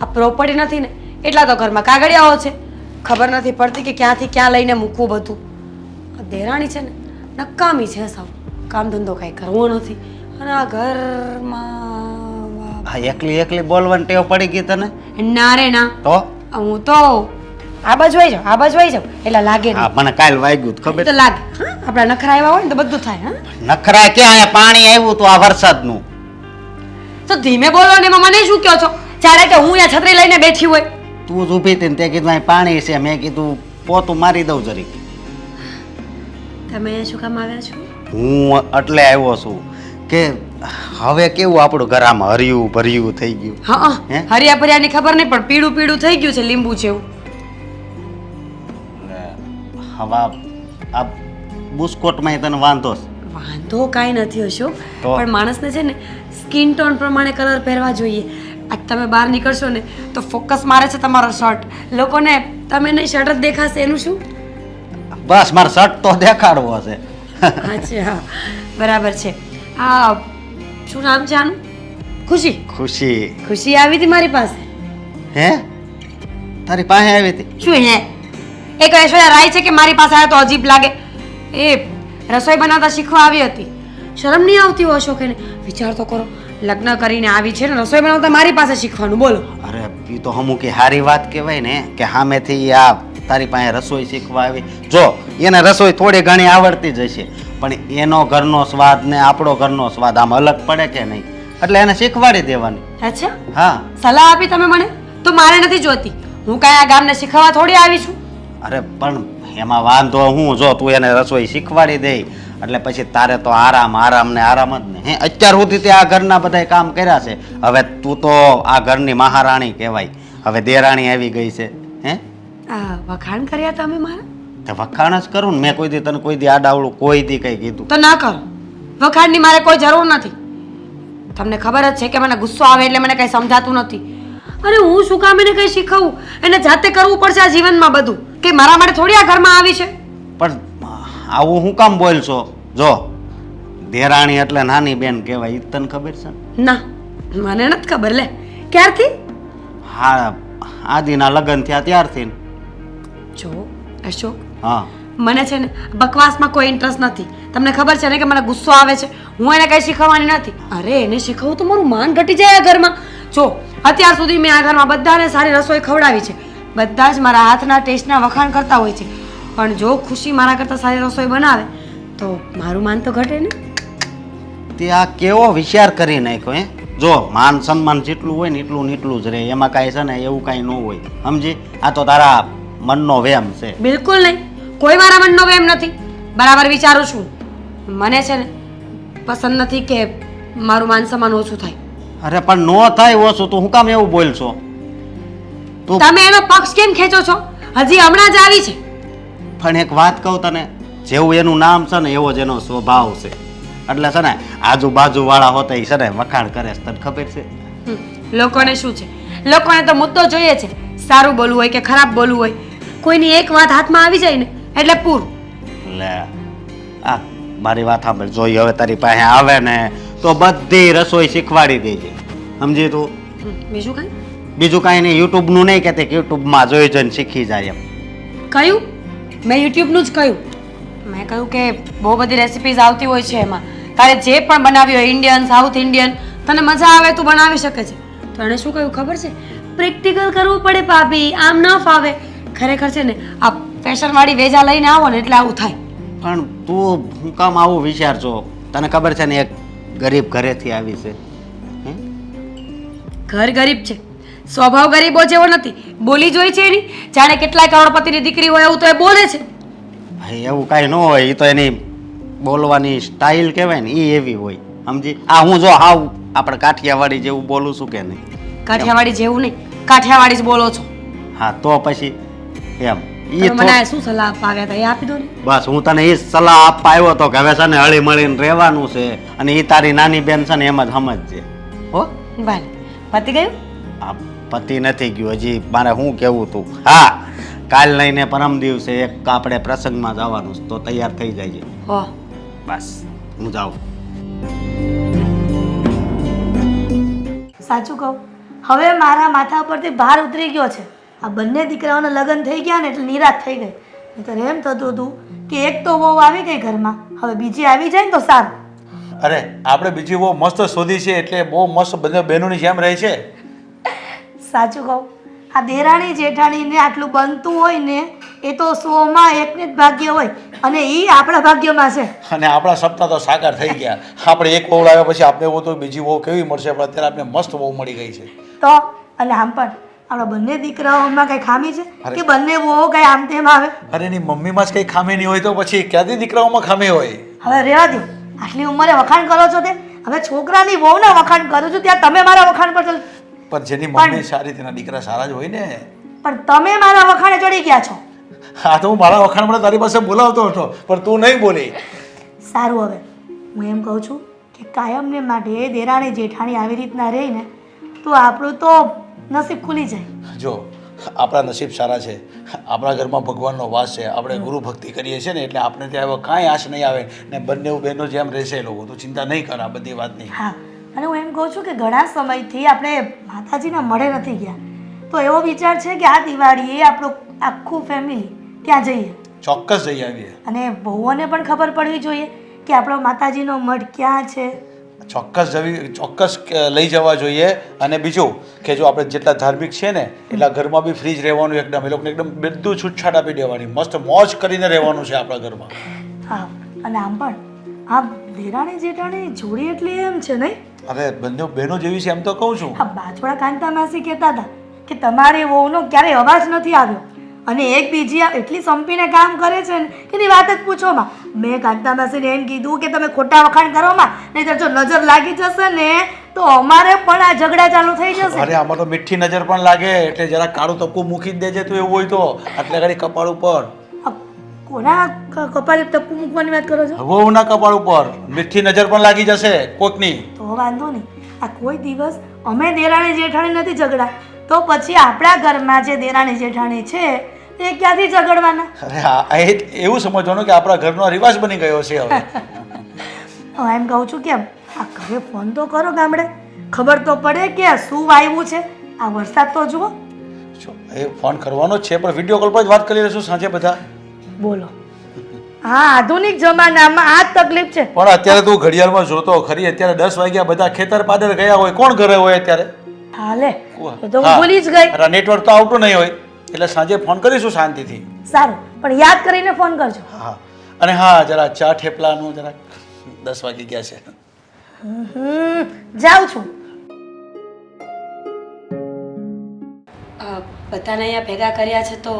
આ પ્રોપર્ટી નથી ને એટલા તો ઘરમાં કાગળિયાઓ છે. ખબર નથી પડતી કે ક્યાંથી ક્યાં લઈને મૂકવું બધું. આ દેરાણી છે ને નકામી છે સાવ. કામ ધંધો કાંઈ કરવો નથી. અને આ ઘરમાં હા એકલી એકલી બોલવાની ટેવ પડી ગઈ તને? ના રે ના. તો? હું તો આ બાજુ આવી જાઉં આ બાજુ આવી જાઉં. એટલે લાગે હા મને કાલ વાગ્યું તું ખબર. તો લાગે. હા આપણા નખરા આવ્યા હોય ને તો બધું થાય હા. નખરા ક્યાં? અહીંયા પાણી આવ્યું તો આ વરસાદનું. તો ધીમે બોલો ને એમાં મને શું કહો છો? જ્યારે કે હું અહીંયા છત્રી લઈને બેઠી હોય. તું જ ઊભી હતી ને તે કીધું અહીં પાણી છે. મેં કીધું પોતું મારી દઉં જરીક. તમે અહીંયા શું કામ આવ્યા છો? હું એટલે આવ્યો છું કે હવે કેવું આપણું ઘર આમ હર્યું ભર્યું થઈ ગયું. હા હે? હરિયા ભરિયાની ખબર નહીં પણ પીળું પીળું થઈ ગયું છે લીંબુ જેવું. હવા આ બુસ્કોટમાં તને વાંધો છે. વાંધો કાંઈ નથી હશો તો? પણ માણસને છે ને સ્કિન ટોન પ્રમાણે કલર પહેરવા જોઈએ. આજ તમે બહાર નીકળશો ને તો ફોકસ મારે છે તમારો શર્ટ લોકોને તમે નહીં શર્ટ જ દેખાશે. એનું શું? બસ મારો શર્ટ તો દેખાડવો હશે અચ્છા બરાબર છે. આ શું નામ છે આનું? ખુશી. ખુશી. ખુશી આવી હતી મારી પાસે? હે? તારી પાસે આવી હતી? શું હે? એક ઐશ્વર્યા રાય છે કે મારી પાસે આવે તો અજીબ લાગે. એ રસોઈ બનાવતા શીખવા આવી હતી. શરમ નહીં આવતી હોય કે એને. વિચાર તો કરો લગ્ન કરીને આવી છે ને રસોઈ બનાવતા મારી પાસે શીખવાનું બોલો. અરે એ તો અમુક સારી વાત કહેવાય ને કે સામેથી આ તારી પાસે રસોઈ શીખવા આવી. જો એને રસોઈ થોડી ઘણી આવડતી જ હશે પણ એનો ઘરનો સ્વાદ ને આપણો ઘરનો સ્વાદ આમ અલગ પડે કે નહીં? એટલે એને શીખવાડી દેવાની. અચ્છા? હા. સલાહ આપી તમે મને? તો મારે નથી જોતી. હું કાંઈ આ ગામને શીખવા થોડી આવી છું? અરે પણ એમાં વાંધો હું જો તું એને રસોઈ શીખવાડી દે એટલે પછી તારે તો આરામ આરામ ને આરામ જ ને હે અત્યાર સુધી તે આ ઘરના બધા કામ કર્યા છે. હવે તું તો આ ઘરની મહારાણી કહેવાય. હવે દેરાણી આવી ગઈ છે. હે? આ વખાણ કર્યા તમે મારા? તો વખાણ જ કરું ને મેં કોઈ દી તને કોઈ દી આડાવડું કોઈ દી કઈ કીધું. તો ના કરો. વખાણની મારે કોઈ જરૂર નથી. તમને ખબર જ છે કે મને ગુસ્સો આવે એટલે મને કંઈ સમજાતું નથી. અરે હું શું કામ એને કંઈ શીખવું? એને જાતે કરવું પડશે આ જીવનમાં બધું. કે મારા માટે થોડી આ ઘરમાં આવી છે? પણ આવું હું કામ બોલશો? જો દેરાણી એટલે નાની બેન કહેવાય ઈ તને ખબર છે? ને? ના મને નથી ખબર લે. ક્યારથી? હા આદિના લગ્ન થયા ત્યારથી ને. જો અશોક હા. મને છે ને બકવાસમાં કોઈ ઇન્ટરેસ્ટ નથી. તમને ખબર છે ને કે મને ગુસ્સો આવે છે? હું એને કંઈ શીખવવાની નથી. અરે એને શીખવું તો મારું માન ઘટી જાય આ ઘરમાં. જો અત્યાર સુધી મેં આ ઘરમાં બધાને સારી રસોઈ ખવડાવી છે. બધા જ મારા હાથના ટેસ્ટના વખાણ કરતા હોય છે. પણ જો ખુશી મારા કરતાં સારી રસોઈ બનાવે તો મારું માન તો ઘટે ને? તે આ કેવો વિચાર કરી નાખ્યો હે? જો માન સન્માન જેટલું હોય ને એટલું નીટલું એટલું જ રહે. એમાં કાંઈ છે ને એવું કાંઈ ન હોય. સમજી? આ તો તારા મનનો વેમ છે. બિલકુલ નહીં. કોઈ મારા મનનો વેમ નથી. બરાબર વિચારું છું. મને છે ને પસંદ નથી કે મારું માન સન્માન ઓછું થાય. અરે પણ નો થાય ઓછું તો હું કામ એવું બોલશો? છો તમે એનો પક્ષ કેમ ખેંચો છો? હજી હમણાં જ આવી છે. પણ એક વાત કહું તને. જેવું એનું નામ છે ને એવો જ એનો સ્વભાવ છે. એટલે છે ને આજુબાજુ વાળા હોતા એ છે ને વખાણ કરે છે. તને ખબર છે? લોકોને શું છે? લોકોને તો મુદ્દો જોઈએ છે. સારું બોલવું હોય કે ખરાબ બોલવું હોય કોઈની એક વાત હાથમાં આવી જાય ને એટલે પૂરું. લે આ મારી વાત સાંભળ જોઈ હવે તારી પાસે આવે ને તો બધી રસોઈ શીખવાડી દેજે. સમજી તું? બીજું કઈ? બીજું કાંઈ નહીં યુટ્યુબનું નહીં કહેતી કે યુટ્યુબમાં જોઈ જોઈને શીખી જાય એમ. કયું? મેં યુટ્યુબનું જ કહ્યું. મેં કહ્યું કે બહુ બધી રેસિપીઝ આવતી હોય છે એમાં. તારે જે પણ બનાવી હોય ઇન્ડિયન સાઉથ ઇન્ડિયન તને મજા આવે તું બનાવી શકે છે. તો એણે શું કહ્યું ખબર છે? પ્રેક્ટિકલ કરવું પડે ભાભી આમ ન ફાવે. ખરેખર છે ને આ ફેશનવાળી વેજા લઈને આવો ને એટલે આવું થાય. પણ તું હું કામ આવું વિચારજો. તને ખબર છે ને એક ગરીબ ઘરેથી આવી છે. ઘર ગરીબ છે. સ્વભાવ ગરીબો જેવો નથી. બોલી જોઈ છે એની. જાણે કેટલાય કરોડપતિની દીકરી હોય એવું તો એ બોલે છે. ભાઈ એવું કાંઈ ન હોય એ તો એની બોલવાની સ્ટાઇલ કહેવાય ને એ એવી હોય. સમજી? આ હું જો હાવ આપણે કાઠિયાવાડી જેવું બોલું છું કે નહીં? કાઠિયાવાડી જેવું નહીં કાઠિયાવાડી જ બોલો છો. હા તો પછી એમ. ઈ મને શું સલાહ આપવા આવ્યા હતા એ આપી દો ને. બસ હું તને એ સલાહ આપવા આવ્યો હતો કે હવે છે ને હળી મળીને રહેવાનું છે અને એ તારી નાની બેન છે ને એમ જ સમજજે. હો? ભલે પતી ગયું? પતિ નથી ગયું હજી મારે શું કેવું તું? હા. કાલ લઈને પરમ દિવસે એક આપણે પ્રસંગમાં જવાનું છે તો તૈયાર થઈ જાય હો. બસ હું જાઉં. સાચું કહું. હવે મારા માથા પરથી ભાર ઉતરી ગયો છે. આ બંને દીકરાઓના લગ્ન થઈ ગયા ને એટલે નિરાશ થઈ ગઈ. નહીતર એમ થતું હતું કે એક તો વહુ આવી ગઈ ઘરમાં હવે બીજી આવી જાય ને તો સારું. અરે આપણે બીજી બહુ મસ્ત શોધી છે એટલે બહુ મસ્ત બધા બહેનોની જેમ રહે છે. સાચું કહું. આ દેરાણી જેઠાણીને આટલું બનતું હોય ને એ તો સોમાં એકને જ ભાગ્ય હોય. અને એ આપણા ભાગ્યમાં છે. અને આપણા સપના તો સાકાર થઈ ગયા. આપણે એક વહુ લાવ્યા પછી આપણે એવું તો બીજી વહુ કેવી મળશે પણ અત્યારે આપણે મસ્ત વહુ મળી ગઈ છે. તો અને આમ પણ આપણા બંને દીકરાઓમાં કઈ ખામી છે? કે બંને વહુ કઈ આમ તેમ આવે? અરે એની મમ્મીમાં જ કંઈ ખામી નહીં હોય તો પછી ક્યાંથી દીકરાઓમાં ખામી હોય? હવે રેવા દો આટલી ઉંમરે વખાણ કરો છો તે? હવે છોકરાની વહુના વખાણ કરું છું ત્યાં તમે મારા વખાણ પર ચલ. પણ જેની મમ્મી સારી તેના દીકરા સારા જ હોય ને. પણ તમે મારા વખાણે ચડી ગયા છો. હા તો હું મારા વખાણ માટે તારી પાસે બોલાવતો હતો પણ તું નહીં બોલી. સારું હવે હું એમ કહું છું કે કાયમને માટે દેરાણી જેઠાણી આવી રીતના રહીને તો આપણું તો નસીબ ખુલી જાય. જો આપણા નસીબ સારા છે. આપણા ઘરમાં ભગવાનનો વાસ છે. આપણે ગુરુ ભક્તિ કરીએ છીએ ને એટલે આપણે ત્યાં એવો કાંઈ આશ નહીં આવે ને બંને બહેનો જેમ રહેશે એ લોકો તું ચિંતા નહીં કર આ બધી વાતની. હા. અને હું એમ કહું છું કે ઘણા સમયથી આપણે માતાજીના મળે નથી ગયા. તો એવો વિચાર છે કે આ દિવાળીએ આપણું આખું ફેમિલી ત્યાં જઈએ. ચોક્કસ જઈ આવીએ. અને બહુઓને પણ ખબર પડવી જોઈએ કે આપણો માતાજીનો મઠ ક્યાં છે. ચોક્કસ જવી ચોક્કસ લઈ જવા જોઈએ. અને બીજું કે જો આપણે જેટલા ધાર્મિક છે ને એટલા ઘરમાં બી ફ્રીજ રહેવાનું એકદમ એ લોકોને એકદમ બધું છૂટછાટ આપી દેવાની. મસ્ત મોજ કરીને રહેવાનું છે આપણા ઘરમાં. હા અને આમ પણ આ દેરાણી જેઠાણી જોડી એટલી એમ છે નહીં? અરે બંને બહેનો જેવી છે એમ તો કહું છું. આ બાજવાળા કાંતા માસી કહેતા હતા કે તમારી વહુનો ક્યારેય અવાજ નથી આવ્યો. અને એક બીજી આ એટલી સંપીને કામ કરે છે ને કે એની વાત જ પૂછો માં. મેં કાંતા માસીને એમ કીધું કે તમે ખોટા વખાણ કરો માં નહીંતર જો નજર લાગી જશે ને તો અમારે પણ આ ઝઘડા ચાલુ થઈ જશે. અરે આમાં તો મીઠી નજર પણ લાગે એટલે જરા કાળું તપકું મૂકી જ દેજે તું એવું હોય તો એટલે ઘડી કપાળ ઉપર. કોના કપાળે ટપ્પુ મૂકવાની વાત કરો છો? વહુના કપાળ ઉપર. મીઠી નજર પણ લાગી જશે કોકની. વાંધો નહીં. આ કોઈ દિવસ અમે દેરાણી જેઠાણી નથી ઝઘડા. તો પછી આપણા ઘરમાં જે દેરાણી જેઠાણી છે એ ક્યાંથી ઝઘડવાના? અરે હા એ એવું સમજવાનું કે આપણા ઘરનો રિવાજ બની ગયો છે હવે. હું એમ કહું છું કેમ આ ઘરે ફોન તો કરો ગામડે. ખબર તો પડે કે શું વાવ્યું છે. આ વરસાદ તો જુઓ. એ ફોન કરવાનો છે પણ વીડિયો કોલ પર જ વાત કરી લઈશું સાંજે બધા. બોલો. હા આધુનિક જમાનામાં આ જ તકલીફ છે. પણ અત્યારે તું ઘડિયાળમાં જોતો ખરી અત્યારે દસ વાગ્યા બધા ખેતર પાદર ગયા હોય કોણ ઘરે હોય અત્યારે? હાલે તો હું ભૂલી જ ગઈ. અરે નેટવર્ક તો આવતું નહીં હોય એટલે સાંજે ફોન કરીશું શાંતિથી. સારું પણ યાદ કરીને ફોન કરજો. હા અને હા જરા ચા ઠેપલાનું જરા દસ વાગી ગયા છે. જાઉં છું. અ, બધાને અહીંયા ભેગા કર્યા છે તો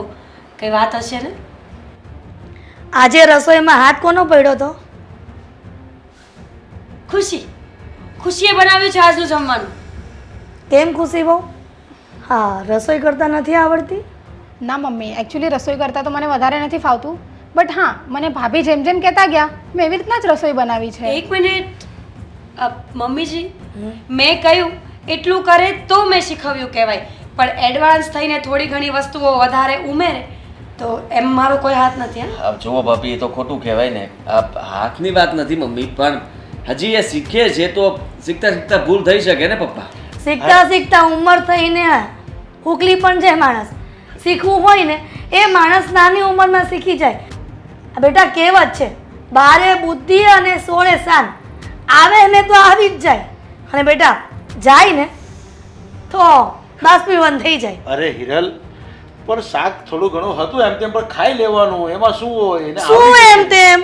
કઈ વાત હશે ને? આજે રસોઈમાં હાથ કોનો પડ્યો તો? ખુશી. ખુશીએ બનાવ્યું છે આજનું જમવાનું. કેમ ખુશી બહુ? હા રસોઈ કરતા નથી આવડતી? ના મમ્મી એકચ્યુઅલી રસોઈ કરતાં તો મને વધારે નથી ફાવતું. બટ હા મને ભાભી જેમ જેમ કહેતા ગયા મેં એવી રીતના જ રસોઈ બનાવી છે. એક મિનિટ અ, મમ્મીજી મેં કહ્યું એટલું કરે તો મેં શીખવ્યું કહેવાય. પણ એડવાન્સ થઈને થોડી ઘણી વસ્તુઓ વધારે ઉમેરે તો એમ મારો કોઈ હાથ નથી હા આ જુઓ ભાભી એ તો ખોટું કહેવાય ને. આ હાથની વાત નથી મમ્મી પણ હજી એ શીખે છે તો શીખતા શીખતા ભૂલ થઈ શકે ને પપ્પા? શીખતા શીખતા ઉંમર થઈને ઉકલી પણ જાય માણસ. શીખવું હોય ને એ માણસ નાની ઉંમરમાં શીખી જાય. બેટા કહેવત છે બારે બુદ્ધિ અને સોળે શાન. આવે ને તો આવી જ જાય. અને બેટા જાય ને તો બાષ્પીભવન થઈ જાય. અરે હિરલ પણ શાક થોડું ઘણું હતું એમ તેમ પણ ખાઈ લેવાનું એમાં શું હોય? એને શું આવડી એમ તેમ?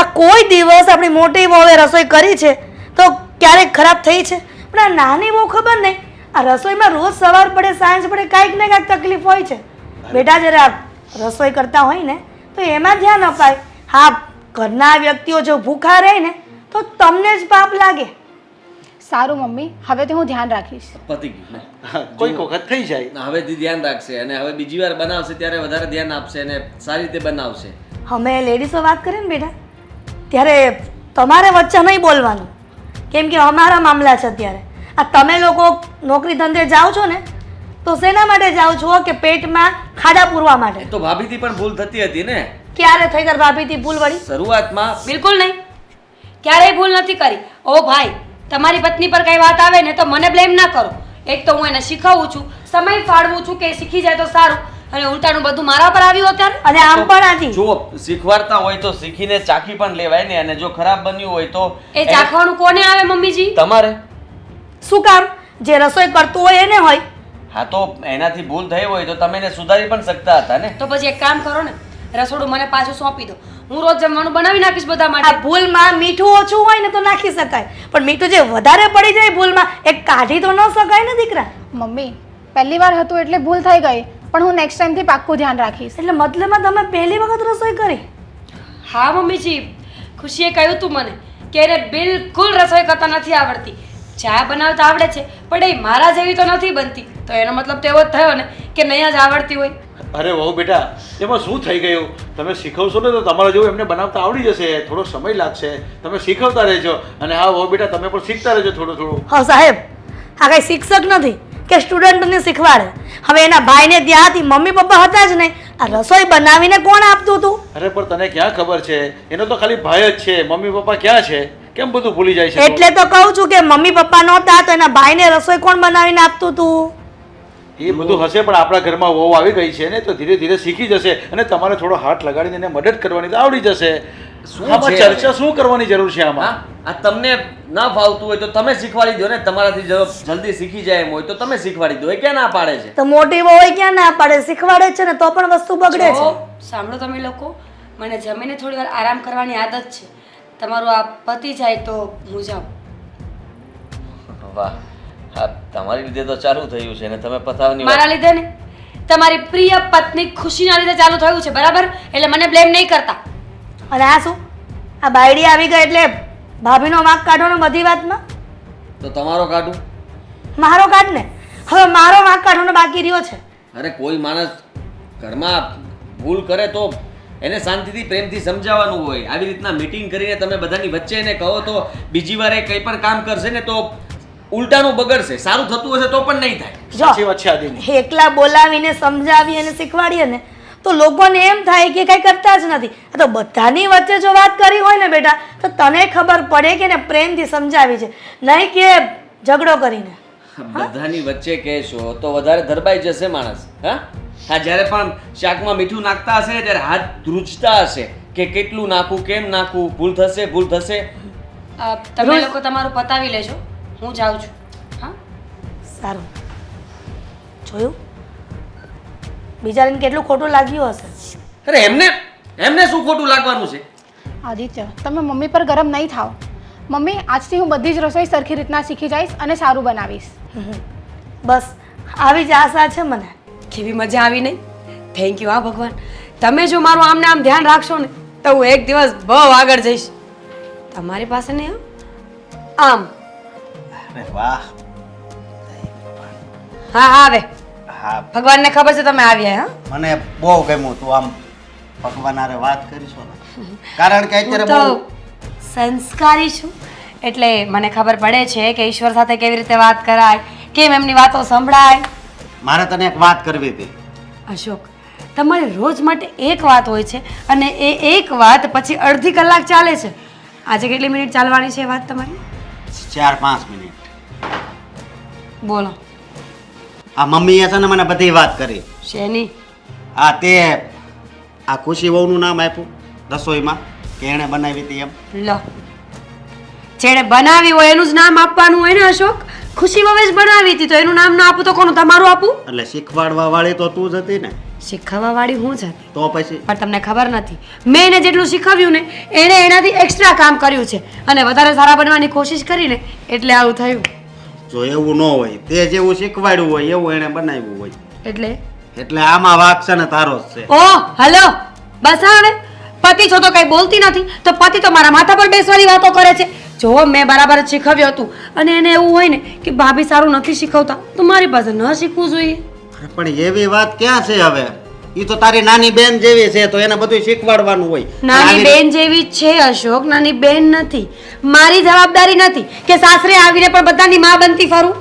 આ કોઈ દિવસ આપણી મોટી વહુએ રસોઈ કરી છે તો ક્યારેક ખરાબ થઈ છે? પણ આ નાની બહુ ખબર નહીં. આ રસોઈમાં રોજ સવાર પડે સાંજ પડે કાંઈક ને કાંઈક તકલીફ હોય છે. બેટા જ્યારે આ રસોઈ કરતા હોય ને તો એમાં ધ્યાન અપાય. હા ઘરના વ્યક્તિઓ જો ભૂખા રહે ને તો તમને જ પાપ લાગે. સારું મમ્મી હવેથી હું ધ્યાન રાખીશ. પતી ગયું. કોઈક વખત થઈ જાય. હવેથી ધ્યાન રાખશે અને હવે બીજી વાર બનાવશે ત્યારે વધારે ધ્યાન આપશે અને સારી રીતે બનાવશે. અમે લેડીઝો વાત કરીએ ને બેટા ત્યારે તમારે વચ્ચે નહીં બોલવાનું. કેમ કે અમારા મામલા છે અત્યારે. આ તમે લોકો નોકરી ધંધે જાઓ છો ને તો શેના માટે જાઓ છો કે પેટમાં ખાડા પૂરવા એ માટે તો ભાભીથી પણ ભૂલ થતી હતી ને. ક્યારે થઈ તાર ભાભીથી ભૂલ વળી? શરૂઆતમાં બિલકુલ નહીં. ક્યારેય ભૂલ નથી કરી. ઓ ભાઈ તમારી પત્ની પર કઈ વાત આવે ને તો મને બ્લેમ ના કરો. એક તો હું એને શીખવું છું સમય ફાળવું છું કે શીખી જાય તો સારું. અને ઉલટાનું બધું મારા પર આવ્યું અત્યારે? અને આમ પણ આથી જો શીખવાડતા હોય તો શીખીને ચાખી પણ લેવાય ને અને જો ખરાબ બન્યું હોય તો એ ચાખવાનું કોને આવે મમ્મીજી? તમારે. શું કામ? જે રસોઈ કરતું હોય એને હોય. હા તો એનાથી ભૂલ થઈ હોય તો તમે એને સુધારી પણ શકતા હતા ને. તો પછી એક કામ કરો ને રસોડું મને પાછું સોંપી દો. હું રોજ જમવાનું બનાવી નાખીશ બધા આ માટે ભૂલમાં મીઠું ઓછું હોય ને તો નાખી શકાય. પણ મીઠું જે વધારે પડી જાય ભૂલમાં એ કાઢી તો ન શકાય ને દીકરા? મમ્મી પહેલી વાર હતું એટલે ભૂલ થઈ ગઈ પણ હું નેક્સ્ટ ટાઈમથી પાક્કું ધ્યાન રાખીશ. એટલે મતલબમાં તમે પહેલી વખત રસોઈ કરી? હા મમ્મીજી ખુશીએ કહ્યું તું મને કે એને બિલકુલ રસોઈ કરતા નથી આવડતી. ચા બનાવતા આવડે છે પણ એ મારા જેવી તો નથી બનતી. તો એનો મતલબ તો એવો જ થયો ને કે નહીં જ આવડતી હોય. અરે વહુ બેટા એમાં શું થઈ ગયું? તમે શીખવશો ને તો તમારા જેવું એમને બનાવતા આવડી જશે. થોડો સમય લાગશે. તમે શીખવતા રહેજો. અને હા વહુ બેટા તમે પણ શીખતા રહેજો થોડું થોડું. હા સાહેબ આ કઈ શિક્ષક નથી કે સ્ટુડન્ટને શીખવાડે. હવે એના ભાઈને ત્યાંથી મમ્મી પપ્પા હતા જ નહીં. આ રસોઈ બનાવીને કોણ આપતું હતું? અરે પણ તને ક્યાં ખબર છે? એનો તો ખાલી ભાઈ જ છે. મમ્મી પપ્પા ક્યાં છે? કેમ બધું ભૂલી જાય છે? એટલે તો કહું છું કે મમ્મી પપ્પા નહોતા તો એના ભાઈને રસોઈ કોણ બનાવીને આપતું હતું એ બધું હશે પણ આપણા ઘરમાં વહુ આવી ગઈ છે ને તો ધીરે ધીરે શીખી જશે અને તમારે થોડો હાથ લગાડીને એને મદદ કરવાની તો આવડી જશે. આમાં ચર્ચા શું કરવાની જરૂર છે આમાં? આ તમને ના ફાવતું હોય તો તમે શીખવાડી દો ને તમારાથી જો જલ્દી શીખી જાય એમ હોય તો તમે શીખવાડી દો એ ક્યાં ના પાડે છે? તો મોટી હોય ક્યાં ના પાડે? શીખવાડે છે ને તો પણ વસ્તુ બગડે છે. સાંભળો તમે લોકો મને જમીને થોડી વાર આરામ કરવાની આદત છે. તમારું આ પતિ જાય તો હું જાઉં. વાહ. હા તમારી લીધે તો ચાલુ થયું છે ને તમે પતાવની મારા લીધે ને? તમારી પ્રિય પત્ની ખુશીના લીધે ચાલુ થયું છે બરાબર? એટલે મને બ્લેમ નહીં કરતા. અને આ શું? આ બાયડી આવી ગઈ એટલે ભાભીનો વાંક કાઢવાનો બધી વાતમાં? તો તમારો કાઢું. મારો કાઢ ને? હવે મારો વાંક કાઢવાનો બાકી રહ્યો છે. અરે કોઈ માણસ ઘરમાં ભૂલ કરે તો એને શાંતિથી પ્રેમથી સમજાવવાનું હોય. આવી રીતના મીટિંગ કરીને તમે બધાની વચ્ચે એને કહો તો બીજી વાર એ કંઈ પણ કામ કરશે ને તો ઉલટાનું બગડશે સારું થતું હશે તો પણ નહીં થાય. સાચી વાત છે આદિની. એકલા બોલાવીને સમજાવી અને શીખવાડીએ ને તો લોકોને એમ થાય કે કઈ કરતા જ નથી. આ તો બધાની વચ્ચે જો વાત કરી હોય ને બેટા તો તને ખબર પડે કે એને પ્રેમથી સમજાવી છે. નહીં કે ઝઘડો કરીને. બધાની વચ્ચે કહેશો તો વધારે ધરબાઈ જશે માણસ. હા? હા જ્યારે પણ શાકમાં મીઠું નાખતા હશે ત્યારે હાથ ધ્રુજતા હશે કે કેટલું નાખવું કેમ નાખવું ભૂલ થશે ભૂલ થશે. તમે લોકો તમારું પતાવી લેજો. હું જાઉં છું. હા? સારું. જોયું? બિચારીને કેટલું ખોટું લાગ્યું હશે? અરે એમને એમને શું ખોટું લાગવાનું છે? આદિત્ય તમે મમ્મી પર ગરમ નહીં થાઓ. મમ્મી આજથી હું બધી જ રસોઈ સરખી રીતના શીખી જઈશ અને સારું બનાવીશ. બસ આવી જ આશા છે મને. કેવી મજા આવી નહીં? થેન્ક યુ હા ભગવાન. તમે જો મારું આમને આમ ધ્યાન રાખશો ને તો હું એક દિવસ બહુ આગળ જઈશ. તમારી પાસે નહીં હો? આમ. અરે વાહ. હા હા આવે હા. ભગવાનને ખબર છે તમે આવ્યા હા? મને બહુ ગમ્યું તું આમ ભગવાન આરે વાત કરીશો ને. કારણ કે અત્યારે બહુ સંસ્કારી છું. એટલે મને ખબર પડે છે કે ઈશ્વર સાથે કેવી રીતે વાત કરાય કેમ એમની વાતો સંભળાય. મારે તને એક વાત કરવી હતી. અશોક તમારી રોજ માટે એક વાત હોય છે અને એ એક વાત પછી અડધી કલાક ચાલે છે. આજે કેટલી મિનિટ ચાલવાની છે વાત તમારી? ચાર પાંચ મિનિટ. બોલો. આ મમ્મીએ છે ને મને બધી વાત કરી. શેની? આ તે આ ખુશી વહુનું નામ આપ્યું રસોઈમાં કે એણે બનાવી હતી એમ. લો. જેણે બનાવી હોય એનું જ નામ આપવાનું હોય ને અશોક? ખુશી વવે જ બનાવી હતી તો એનું નામ ના આપું તો કોનું? તમારું આપું? એટલે શીખવાડવા વાળી તો તું જ હતી ને. શીખવવા વાળી હું જ હતી. તો પછી? પણ તમને ખબર નથી મેં એને જેટલું શીખવ્યું ને એણે એનાથી એક્સ્ટ્રા કામ કર્યું છે. અને વધારે સારા બનવાની કોશિશ કરીને એટલે આવું થયું. જો એવું ન હોય તે જેવું શીખવાડ્યું હોય એવું એણે બનાવ્યું હોય. એટલે? એટલે આમાં વાક છે ને તારો જ છે. ઓ હલો! બસ હવે. પતિ છો તો કઈ બોલતી નથી. તો પતિ તો મારા માથા પર બેસવાની વાતો કરે છે. જો મેં બરાબર શીખવ્યું હતું. અને એને એવું હોય ને કે ભાભી સારું નથી શીખવતા તો મારી પાસે ન શીખવું જોઈએ. પણ એવી વાત ક્યાં છે હવે? એ તો તારી નાની બેન જેવી છે તો એને બધું શીખવાડવાનું હોય. નાની બેન જેવી છે અશોક નાની બેન નથી. મારી જવાબદારી નથી કે સાસરે આવીને પણ બધાની માં બનતી ફરું.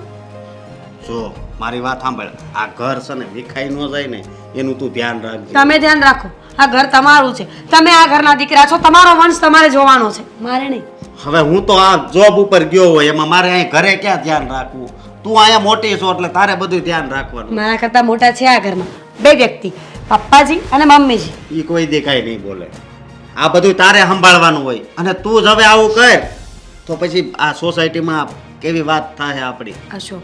જો મારી વાત સાંભળ. આ ઘર છે ને વિખાઈ ન જાય ને એનું તું ધ્યાન રાખજે. તમે ધ્યાન રાખો. આ ઘર તમારું છે. તમે આ ઘરના દીકરા છો તમારો વંશ તમારે જોવાનો છે. મારે નહીં. હવે હું તો આ જોબ ઉપર ગયો હોય એમાં મારે અહીં ઘરે ક્યાં ધ્યાન રાખવું? તું અહીંયા મોટી છો એટલે તારે બધું ધ્યાન રાખવાનું. મારા કરતા મોટા છે આ ઘરમાં. બે વ્યક્તિ. પપ્પાજી અને મમ્મીજી. એ કોઈ દેખાય નહીં બોલે. આ બધું તારે સંભાળવાનું હોય. અને તું જ હવે આવું કર. તો પછી આ સોસાયટીમાં કેવી વાત થાય આપણી. અશોક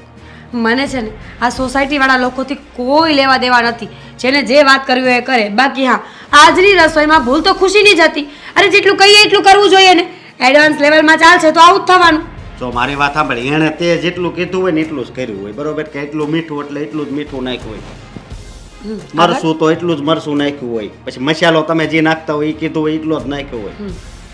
મને છે ને આ સોસાયટીવાળા લોકોથી કોઈ લેવા દેવા નથી. જેને જે વાત કરવી હોય એ કરે. બાકી હા આજની રસોઈમાં ભૂલ તો ખુશીની જ હતી. અરે જેટલું કહીએ એટલું કરવું જોઈએ ને. એડવાન્સ લેવલમાં ચાલશે તો આવું જ થવાનું. જો મારી વાત સાંભળી એણે તે જેટલું કીધું હોય ને એટલું જ કર્યું હોય. બરોબર? કે એટલું મીઠું એટલે એટલું જ મીઠું નાખ્યું હોય. મરસું તો એટલું જ મરસું નાખ્યું હોય. પછી મસાલો તમે જે નાખતા હોય એ કીધું હોય એટલો જ નાખ્યો હોય.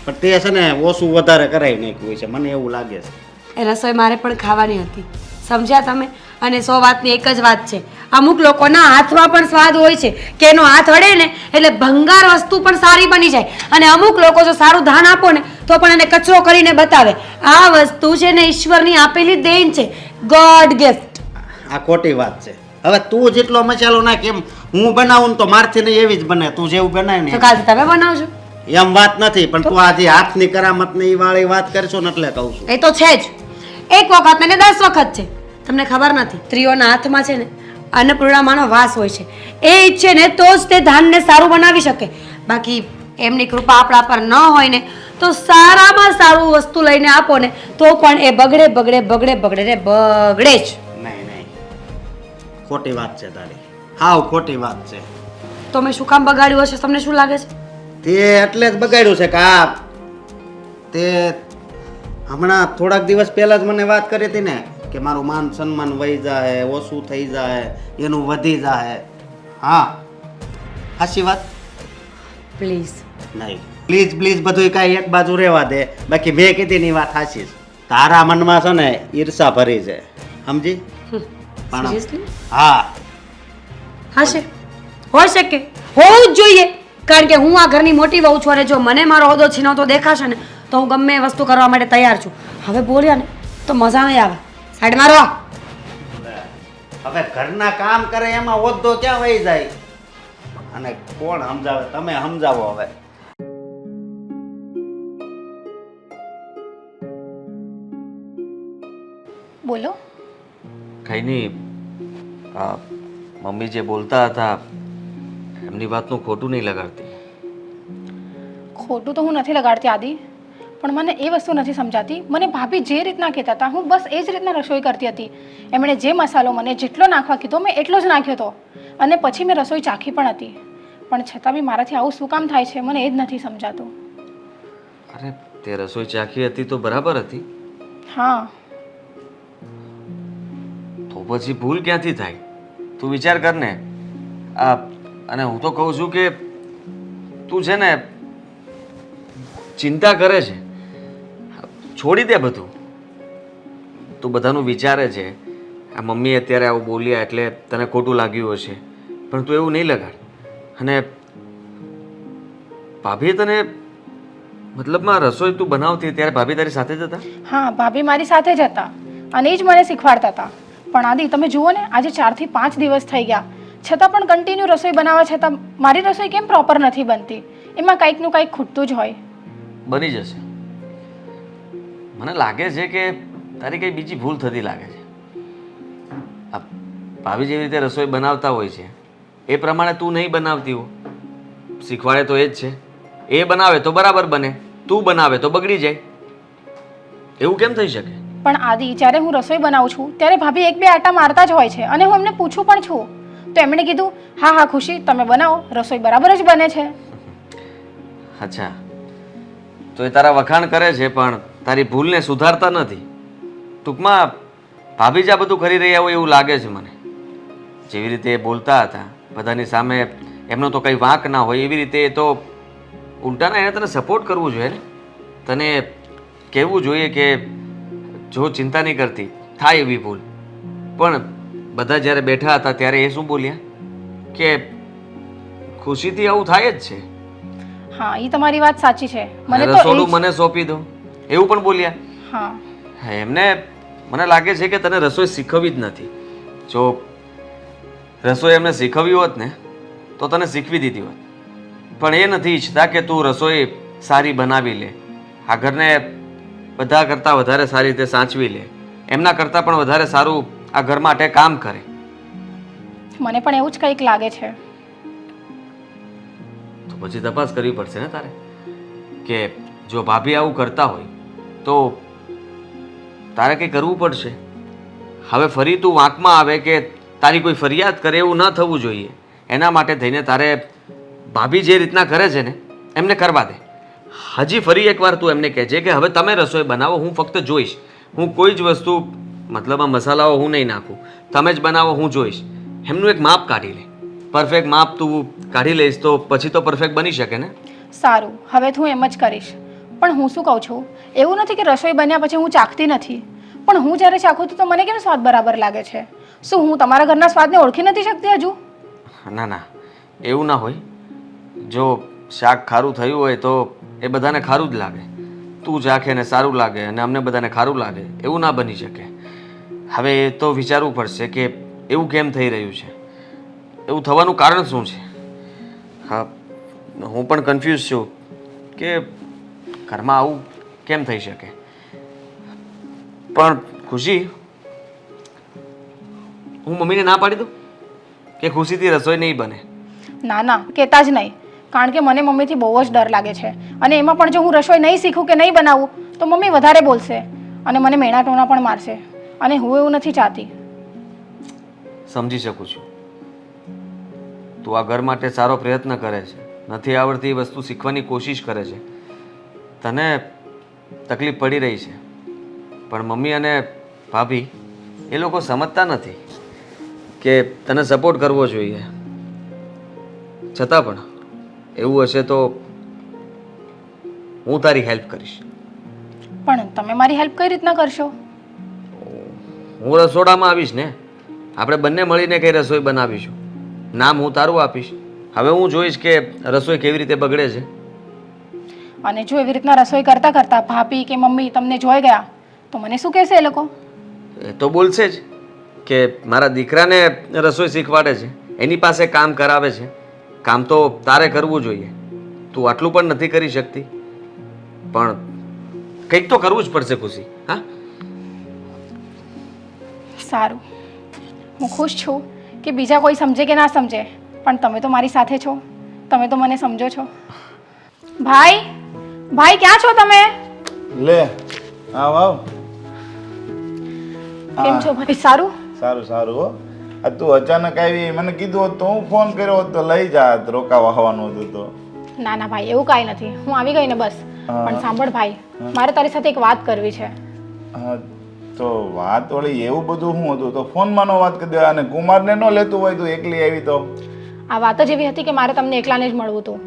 પણ તે છે ને ઓછું વધારે કરાવી નાખ્યું હોય છે મને એવું લાગે છે. એ રસોઈ મારે પણ ખાવાની હતી. સમજ્યા તમે? અને સો વાતની એક જ વાત છે. અમુક લોકોના હાથમાં પણ સ્વાદ હોય છે કે એનો હાથ અડે ને એટલે ભંગાર વસ્તુ પણ સારી બની જાય. અને અમુક લોકો જો સારું ધાન આપો ને તો પણ એને કચરો કરીને બતાવે. આ વસ્તુ છે ને ઈશ્વરની આપેલી દેન છે. God gift. આ ખોટી વાત છે. હવે તું જેટલો મસાલો ના કેમ હું બનાવું ને તો મારથી નહીં એવી જ બને. તું જેવું બનાવે ને તો કાલ તમે બનાવજો. એમ વાત નથી પણ તું? આજે હાથની કરામત ને ઈ વાળી વાત કરશો ને એટલે કહું છું. એ તો છે જ. એક વખત ને દસ વખત છે. તમને ખબર નથી સ્ત્રીઓના હાથમાં છે ને અન્નપૂર્ણામાનો વાસ હોય છે. એ ઈચ્છે ને તો જ તે ધાનને સારું બનાવી શકે. બાકી એમની કૃપા આપણા પર ન હોય ને તો સારામાં સારું વસ્તુ લઈને આપો ને તો પણ એ બગડે બગડે બગડે બગડે ને બગડે જ. ખોટી વાત છે તારી. હાવ ખોટી વાત છે. તો મેં શું કામ બગાડ્યું હશે? તમને શું લાગે છે? તે એટલે જ બગાડ્યું છે કા તે હમણાં થોડાક દિવસ પહેલા જ મને વાત કરી હતી ને કે મારું માન સન્માન વહી જાય ઓછું થઈ જાય એનું વધી જાય હા. હાચી વાત? પ્લીઝ. નહીં. પ્લીઝ પ્લીઝ બધું કાંઈ એક બાજુ રહેવા દે. બાકી મેં કીધી ની વાત સાચી તારા મનમાં છે ને ઈર્ષા ભરી છે. સમજી? પણ. હા. હશે હોઈ શકે હોવું જ જોઈએ. કારણ કે હું આ ઘરની મોટી વહુ છું અને જો મને મારો હોદ્દો છીનવતો દેખાશે ને તો હું ગમે એ વસ્તુ કરવા માટે તૈયાર છું. હવે બોલ્યા ને તો મજા નહીં આવે. સાઈડમાં રહો હવે ઘરના કામ કરે એમાં હોદ્દો ક્યાં વહી જાય? અને કોણ સમજાવે? તમે સમજાવો હવે. બોલો. કંઈ નહીં આ મમ્મી જે બોલતા હતા એમની વાતનું ખોટું નહીં લગાડતી. ખોટું તો હું નથી લગાડતી આદિ પણ મને એ વસ્તુ નથી સમજાતી. મને ભાભી જે રીતના કહેતા હતા હું બસ એ જ રીતના રસોઈ કરતી હતી. એમણે જે મસાલો મને જેટલો નાખવા કીધો મેં એટલો જ નાખ્યો હતો. અને પછી મેં રસોઈ ચાખી પણ હતી. પણ છતાં બી મારાથી આવું શું કામ થાય છે મને એ જ નથી સમજાતું. અરે તે રસોઈ ચાખી હતી તો બરાબર હતી. હા. પછી ભૂલ ક્યાંથી થાય? તું વિચાર કર ને. આ, અને હું તો કહું છું કે તું છે ને ચિંતા કરે છે. છોડી દે બધું. તું બધાનું વિચારે છે. આ મમ્મી અત્યારે આવું બોલ્યા એટલે તને ખોટું લાગ્યું હશે. પણ તું એવું નહીં લગાડ. અને ભાભીએ તને મતલબમાં રસોઈ તું બનાવતી ત્યારે ભાભી તારી સાથે જ હતા? હા, ભાભી મારી સાથે જ હતા. અને એ જ મને શીખવાડતા હતા. પણ આદિ તમે જુઓ ને, આજે ચારથી પાંચ દિવસ થઈ ગયા. છતાં પણ કન્ટિન્યુ રસોઈ બનાવવા છતાં મારી રસોઈ કેમ પ્રોપર નથી બનતી? એમાં કંઈકનું કંઈક ખૂટતું જ હોય. બની જશે. મને લાગે છે કે તારી કઈ બીજી ભૂલ થતી લાગે છે. આ ભાભી જેવી રીતે રસોઈ બનાવતા હોય છે, એ પ્રમાણે તું નહીં બનાવતી હો. શીખવાડે તો એ જ છે. એ બનાવે તો બરાબર બને, તું બનાવે તો બગડી જાય. એવું કેમ થઈ શકે? પણ આદિ, જ્યારે હું રસોઈ બનાવું છું, ત્યારે ભાભી એક બે આટા મારતા જ હોય છે અને હું એમને પૂછું પણ છું. તો એમણે કીધું, હા હા, ખુશી, તમે બનાવો, રસોઈ બરાબર જ બને છે. અચ્છા. તો એ તારા વખાણ કરે છે, પણ તારી ભૂલને સુધારતા નથી. ટૂંકમાં ભાભી જ આ બધું કરી રહ્યા હોય એવું લાગે છે મને. જેવી રીતે એ બોલતા હતા, બધાની સામે એમનો તો કંઈ વાંક ના હોય, એવી રીતે એ તો ઉલટાના એને તને સપોર્ટ કરવું જોઈએ ને? તને કહેવું જોઈએ કે જો ચિંતા નહીં કરતી થાય એવી ભૂલ. પણ બધા જ્યારે બેઠા હતા ત્યારે એ શું બોલ્યા? કે ખુશીથી આવું થાય જ છે. હા એ તમારી વાત સાચી છે. મને તો રસોડું મને સોંપી દો. એવું પણ બોલ્યા? હા. એમને મને લાગે છે કે તને રસોઈ શીખવવી જ નથી. જો રસોઈ એમને શીખવી હોત ને તો તને શીખવી દીધી હોત. પણ એ નથી ઈચ્છતા કે તું રસોઈ સારી બનાવી લે. આ ઘરને બધા કરતાં વધારે સારી રીતે સાચવી લે. એમના કરતાં પણ વધારે સારું આ ઘર માટે કામ કરે. મને પણ એવું જ કંઈક લાગે છે. તો પછી તપાસ કરવી પડશે ને તારે? કે જો ભાભી આવું કરતા હોય તો તારે કંઈ કરવું પડશે? હવે ફરી તું વાંકમાં આવે કે તારી કોઈ ફરિયાદ કરે એવું ન થવું જોઈએ. એના માટે થઈને તારે ભાભી જે રીતના કરે છે ને એમને કરવા દે. હજી ફરી એકવાર તું એમને કહેજે કે હવે તમે રસોઈ બનાવો હું ફક્ત જોઈશ. હું કોઈ જ વસ્તુ મતલબ આ મસાલાઓ હું નહીં નાખું. તમે જ બનાવો હું જોઈશ. એમનું એક માપ કાઢી લે. પરફેક્ટ માપ તું કાઢી લઈશ તો પછી તો પરફેક્ટ બની શકે ને? સારું હવે તો હું એમ જ કરીશ. પણ હું શું કહું છું? એવું નથી કે રસોઈ બન્યા પછી હું ચાખતી નથી. પણ હું જ્યારે ચાખું તો મને કેમ સ્વાદ બરાબર લાગે છે? શું હું તમારા ઘરના સ્વાદને ઓળખી નથી શકતી હજુ? ના ના. એવું ના હોય. જો શાક ખારું થયું હોય તો એ બધાને ખારું જ લાગે. તું જાખે ને સારું લાગે અને અમને બધાને ખારું લાગે, એવું ના બની શકે. હવે એ તો વિચારવું પડશે કે એવું કેમ થઈ રહ્યું છે? એવું થવાનું કારણ શું છે? હા, હું પણ કન્ફ્યુઝ છું કે ઘરમાં આવું કેમ થઈ શકે. પણ ખુશી, હું મમ્મીને ના પાડી દઉં? કે ખુશીથી રસોઈ નહીં બને? ના ના, કહેતા જ નહીં. કારણ કે મને મમ્મીથી બહુ જ ડર લાગે છે. અને એમાં પણ જો હું રસોઈ નહીં શીખું કે નહીં બનાવું, તો મમ્મી વધારે બોલશે અને મને મેણા ટોણા પણ મારશે. અને હું એવું નથી ચાહતી. સમજી શકું છું. તું આ ઘર માટે સારો પ્રયત્ન કરે છે. નથી આવડતી એ વસ્તુ શીખવાની કોશિશ કરે છે. તને તકલીફ પડી રહી છે. પણ મમ્મી અને ભાભી એ લોકો સમજતા નથી કે તને સપોર્ટ કરવો જોઈએ. છતાં પણ એવું હશે તો હું તારી હેલ્પ કરીશ. પણ તમે મારી હેલ્પ કઈ રીતના કરશો? હું રસોડામાં આવીશ ને. આપણે બંને મળીને કઈ રસોઈ બનાવીશું. નામ હું તારું આપીશ. હવે હું જોઈશ કે રસોઈ કેવી રીતે બગડે છે. અને જો એવી રીતના રસોઈ કરતા કરતા ભાભી કે મમ્મી તમને જોઈ ગયા તો મને શું કહેશે એ લોકો? એ તો બોલશે જ કે મારા દીકરાને રસોઈ શીખવાડે છે. એની પાસે કામ કરાવે છે. કામ તો તારે કરવું જોઈએ. તું આટલું પણ નથી કરી શકતી. પણ કંઈક તો કરવું જ પડશે ખુશી. હા? સારું. હું ખુશ છું કે બીજા કોઈ સમજે કે ના સમજે. પણ તમે તો મારી સાથે છો. તમે તો મને સમજો છો. ભાઈ ભાઈ ક્યાં છો તમે? લે આવ આવ. કેમ છો ભાઈ? સારું? સારું સારું હો. આ તું અચાનક આવી મને કીધું હોત તો હું ફોન કર્યો હોત તો લઈ જાત રોકાવા આવવાનું હતું તો. ના ના ભાઈ એવું કાંઈ નથી. હું આવી ગઈ ને બસ. પણ સાંભળ ભાઈ મારે તારી સાથે એક વાત કરવી છે. હા તો વાત વળી એવું બધું શું હતું? તો ફોનમાં નો વાત કરી દે અને કુમારને ન લેતું હોય તો એકલી આવી તો? આ વાત જ એવી હતી કે મારે તમને એકલાને જ મળવું હતું.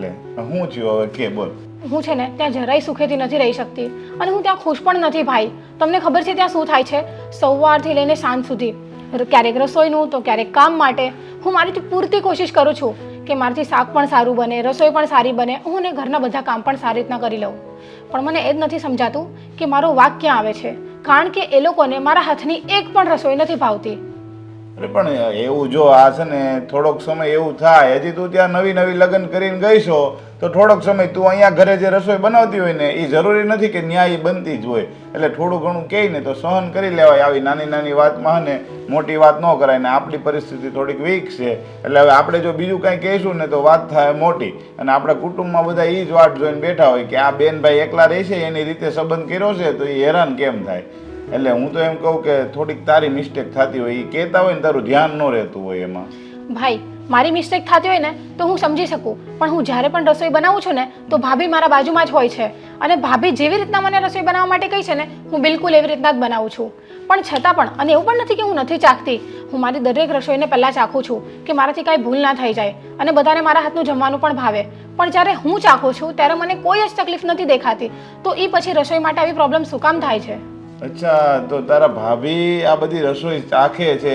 લે હું છું હવે? કે બોલ. હું છે ને ત્યાં જરાય સુખેથી નથી રહી શકતી. અને હું ત્યાં ખુશ પણ નથી ભાઈ. તમને ખબર છે ત્યાં શું થાય છે? સવારથી લઈને સાંજ સુધી. ક્યારેક રસોઈનું તો ક્યારેક કામ માટે. હું મારીથી પૂરતી કોશિશ કરું છું કે મારાથી શાક પણ સારું બને, રસોઈ પણ સારી બને, હું ને ઘરના બધા કામ પણ સારી રીતના કરી લઉં. પણ મને એ જ નથી સમજાતું કે મારો વાક ક્યાં આવે છે. કારણ કે એ લોકોને મારા હાથની એક પણ રસોઈ નથી ભાવતી. અરે પણ એવું જો આ છે ને થોડોક સમય એવું થાય, હજી તું ત્યાં નવી નવી લગ્ન કરીને ગઈ છો તો થોડોક સમય તું અહીંયા ઘરે જે રસોઈ બનાવતી હોય ને એ જરૂરી નથી કે ન્યાય બનતી જ હોય. એટલે થોડું ઘણું કહે ને તો સહન કરી લેવાય આવી નાની નાની વાતમાં ને મોટી વાત ન કરાય ને આપણી પરિસ્થિતિ થોડીક વીક છે. એટલે હવે આપણે જો બીજું કાંઈ કહીશું ને તો વાત થાય મોટી. અને આપણા કુટુંબમાં બધા એ જ વાટ જોઈને બેઠા હોય કે આ બેન ભાઈ એકલા રહેશે, એની રીતે સંબંધ કર્યો છે, તો એ હેરાન કેમ થાય? એટલે હું તો એમ કહું કે થોડીક તારી મિસ્ટેક થતી હોય એ કહેતા હોય ને તારું ધ્યાન ન રહેતું હોય એમાં. ભાઈ, મારી મિસ્ટેક થતી હોય ને, તો હું સમજી શકું. પણ હું જ્યારે પણ રસોઈ બનાવું છું ને, તો ભાભી મારા બાજુમાં જ હોય છે. અને ભાભી જેવી રીતના મને રસોઈ બનાવવા માટે કહી છે ને, હું બિલકુલ એવી રીતના જ બનાવું છું. પણ છતાં પણ, અને એવું પણ નથી કે હું નથી ચાખતી, હું મારી દરેક રસોઈને પહેલાં ચાખું છું, કે મારાથી કાંઈ ભૂલ ના થઈ જાય, અને બધાને મારા હાથનું જમવાનું પણ ભાવે. પણ જ્યારે હું ચાખું છું, ત્યારે મને કોઈ જ તકલીફ નથી દેખાતી, તો એ પછી રસોઈ માટે આવી પ્રોબ્લેમ શું કામ થાય છે? અચ્છા તો તારા ભાભી આ બધી રસોઈ ચાખે છે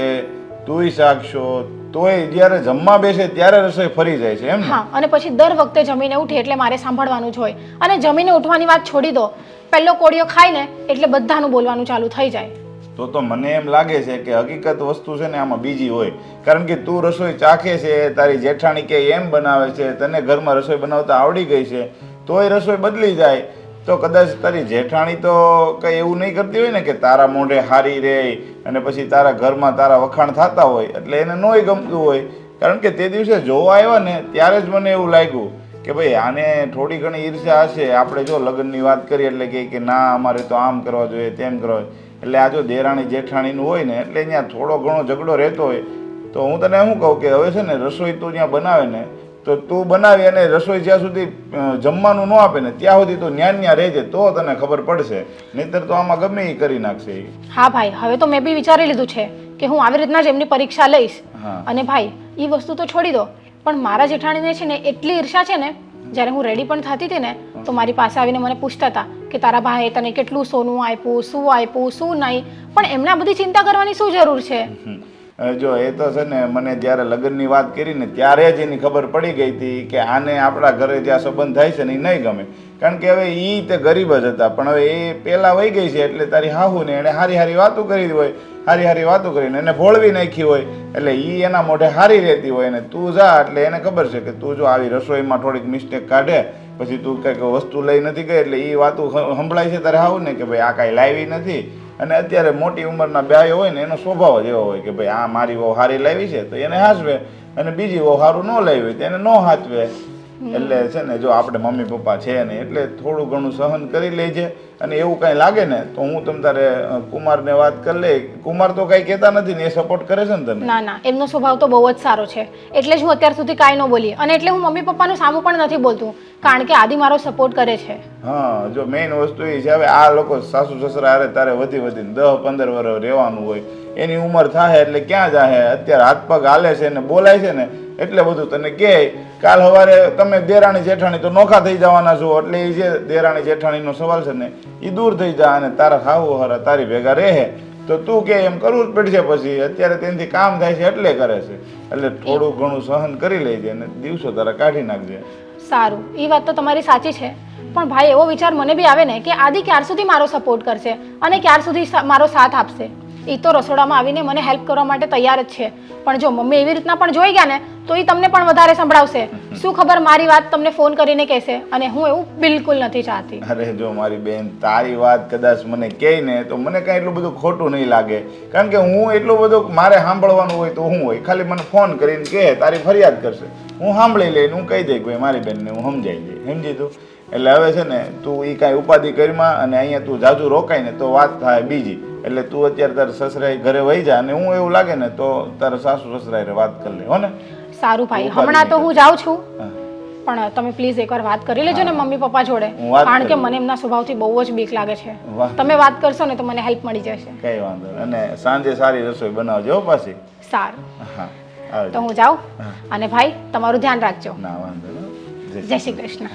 તુંય ચાખશો તોય જ્યારે જમવા બેસે ત્યારે રસોઈ ફરી જાય છે એમ હા અને પછી દર વખતે જમીને ઉઠે એટલે મારે સાંભળવાનું જ હોય. અને જમીને ઉઠવાની વાત છોડી દો. પહેલો કોળિયો ખાય ને એટલે બધાનું બોલવાનું ચાલુ થઈ જાય. તો તો મને એમ લાગે છે કે હકીકત વસ્તુ છે ને આમાં બીજી હોય. કારણ કે તું રસોઈ ચાખે છે તારી જેઠાણી કે એમ બનાવે છે તને ઘરમાં રસોઈ બનાવતા આવડી ગઈ છે તોય રસોઈ બદલી જાય. તો કદાચ તારી જેઠાણી તો કંઈ એવું નહીં કરતી હોય ને કે તારા મોઢે હારી રહે અને પછી તારા ઘરમાં તારા વખાણ થતા હોય, એટલે એને નોય ગમતું હોય. કારણ કે તે દિવસે જોવા આવ્યા ને ત્યારે જ મને એવું લાગ્યું કે ભાઈ આને થોડી ઘણી ઈર્ષ્યા હશે. આપણે જો લગ્નની વાત કરીએ એટલે કે ના, અમારે તો આમ કરવા જોઈએ, તેમ કરવા જોઈએ. એટલે આ જો દેરાણી જેઠાણીનું હોય ને, એટલે અહીંયા થોડો ઘણો ઝઘડો રહેતો હોય. તો હું તને શું કહું કે હવે છે ને રસોઈ તું ત્યાં બનાવે ને તો તું બનાવી અને રસોઈ જ્યાં સુધી જમવાનું ન આપે ને ત્યાં સુધી તું ન્યાન ન્યા રહેજે તો તને ખબર પડશે. નહીતર તો આમાં ગમે એ કરી નાખશે એ હા ભાઈ હવે તો મેં બી વિચારી લીધું છે કે હું આવી રીતના જ એમની પરીક્ષા લઈશ. અને ભાઈ એ વસ્તુ તો છોડી દો પણ મારા જેઠાણીને છે ને એટલી ઈર્ષા છે ને જ્યારે હું રેડી પણ થતી હતી ને તો મારી પાસે આવીને મને પૂછતા હતા કે તારા ભાઈએ તને કેટલું સોનું આપ્યું શું આપ્યું શું નહીં? પણ એમને બધી ચિંતા કરવાની શું જરૂર છે? જો એ તો છે ને મને જ્યારે લગ્નની વાત કરી ને ત્યારે જ એની ખબર પડી ગઈ હતી કે આને આપણા ઘરે જ્યાં સંબંધ થાય છે ને એ નહીં ગમે. કારણ કે હવે એ તે ગરીબ જ હતા, પણ હવે એ પહેલાં વહી ગઈ છે એટલે તારી હાહુ ને એણે હારી હારી વાતો કરી હોય, હારી હારી વાતો કરીને એને ભોળવી નાખી હોય, એટલે એ એના મોઢે હારી રહેતી હોય ને તું જા એટલે એને ખબર છે કે તું જો આવી રસોઈમાં થોડીક મિસ્ટેક કાઢે, પછી તું કંઈક વસ્તુ લઈ નથી ગઈ એટલે એ વાતો સંભળાય છે તારે હાવું ને કે ભાઈ આ કાંઈ લાવી નથી. અને અત્યારે મોટી ઉંમરના બ્યાયો હોય ને, એનો સ્વભાવ જ એવો હોય કે ભાઈ આ મારી વહુ હારી લાવી છે, તો એને હાચવે અને બીજી વહુ સારું ન લાવી હોય તો એને ન હાચવે. એટલે છે ને જો આપણે મમ્મી પપ્પા છે ને એટલે થોડું ઘણું સહન કરી લેજે અને એવું કાંઈ લાગે ને તો હું તમ તારે કુમારને વાત કરી લે. કુમાર તો કાંઈ કહેતા નથી ને એ સપોર્ટ કરે છે ને તને? ના ના એમનો સ્વભાવ તો બહુ જ સારો છે. એટલે જ હું અત્યાર સુધી કાંઈ ન બોલી. અને એટલે હું મમ્મી પપ્પાનું સામું પણ નથી બોલતું. કારણ કે આદિ મારો સપોર્ટ કરે છે. હા જો મેઇન વસ્તુ એ છે હવે આ લોકો સાસુ સસરા હારે તારે વધી વધીને દસ પંદર વર્ષ રહેવાનું હોય. એની ઉંમર થાય એટલે ક્યાં જાહે? અત્યારે હાથ પગ હાલે છે ને બોલાય છે ને એટલે બધું તને કહે. કાલ સવારે તમે દેરાણી જેઠાણી તો નોખા થઈ જવાના છો, એટલે એ જે દેરાણી જેઠાણીનો સવાલ છે ને એ દૂર થઈ જાય અને તારા ખાવું હરા તારી ભેગા રહે. તો તું કે એમ કરવું જ પડશે પછી, અત્યારે તેનાથી કામ થાય છે એટલે કરે છે. એટલે થોડું ઘણું સહન કરી લેજે અને દિવસો તારા કાઢી નાખજે. સારું એ વાત તો તમારી સાચી છે. પણ ભાઈ એવો વિચાર મને બી આવે ને કે આદિ ક્યાર સુધી મારો સપોર્ટ કરશે અને ક્યાર સુધી મારો સાથ આપશે? એ તો રસોડામાં આવીને મને હેલ્પ કરવા માટે તૈયાર જ છે. પણ જો મમ્મી એવી રીતના પણ જોઈ ગયા ને તો એ તમને પણ વધારે સંભળાવશે. શું ખબર મારી વાત તમને ફોન કરીને કહેશે? અને હું એવું બિલકુલ નથી ચાહતી. અરે જો મારી બેન તારી વાત કદાચ મને કહે ને તો મને કાંઈ એટલું બધું ખોટું નહીં લાગે. કારણ કે હું એટલું બધું મારે સાંભળવાનું હોય તો હું હોય. ખાલી મને ફોન કરીને કહે તારી ફરિયાદ કરશે. હું સાંભળી લઈને હું કહી દઈ ભાઈ મારી બેનને હું સમજાઈ દઈ સમજી તું? એટલે હવે છે ને તું એ કાંઈ ઉપાધિ કરીમાં અને અહીંયા તું જાજુ રોકાય ને તો વાત થાય બીજી. એટલે તું અત્યારે તારા સસરાએ ઘરે વહી જા અને હું એવું લાગે ને તો તારા સાસુ સસરાએ વાત કરી લે હો ને? સારું ભાઈ હમણાં તો હું જાઉં છું. પણ તમે પ્લીઝ એકવાર વાત કરી લેજો ને મમ્મી પપ્પા જોડે. કારણ કે મને એમના સ્વભાવથી બહુ જ બીક લાગે છે. તમે વાત કરશો ને તો મને હેલ્પ મળી જશે. કઈ વાંધો. અને સાંજે સારી રસોઈ બનાવજો પાછી. સારું. હા તો હું જાઉં. અને ભાઈ તમારું ધ્યાન રાખજો. ના વાંધો જય શ્રી કૃષ્ણ.